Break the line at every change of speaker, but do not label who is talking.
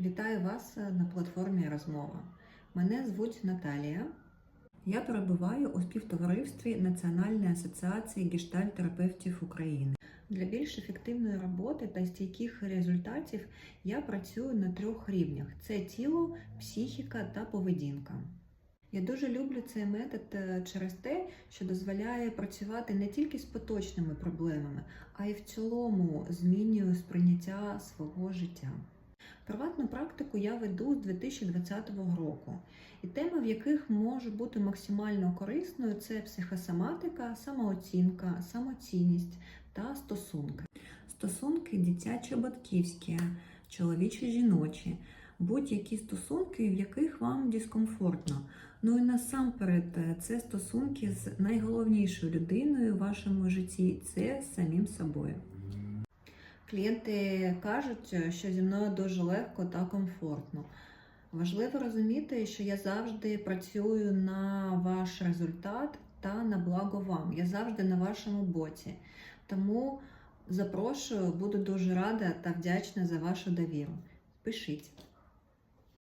Вітаю вас на платформі Розмова. Мене звуть Наталія. Я перебуваю у співтоваристві Національної асоціації гештальтерапевтів України. Для більш ефективної роботи та стійких результатів я працюю на трьох рівнях: це тіло, психіка та поведінка. Я дуже люблю цей метод е, через те, що дозволяє працювати не тільки з поточними проблемами, а й в цілому змінює сприйняття свого життя. Приватну практику я веду з 2020 року, і теми, в яких може бути максимально корисною, це психосоматика, самооцінка, самоцінність та стосунки. Стосунки дитячо-батьківські, чоловічі-жіночі, будь-які стосунки, в яких вам дискомфортно. Ну і насамперед, е, це стосунки з найголовнішою людиною в вашому житті це самим собою. Клієнти кажуть, що зі мною дуже легко та комфортно. Важливо розуміти, що я завжди працюю на ваш результат та на благо вам. Я завжди на вашому боці. Тому запрошую, буду дуже рада та вдячна за вашу довіру. Пишіть.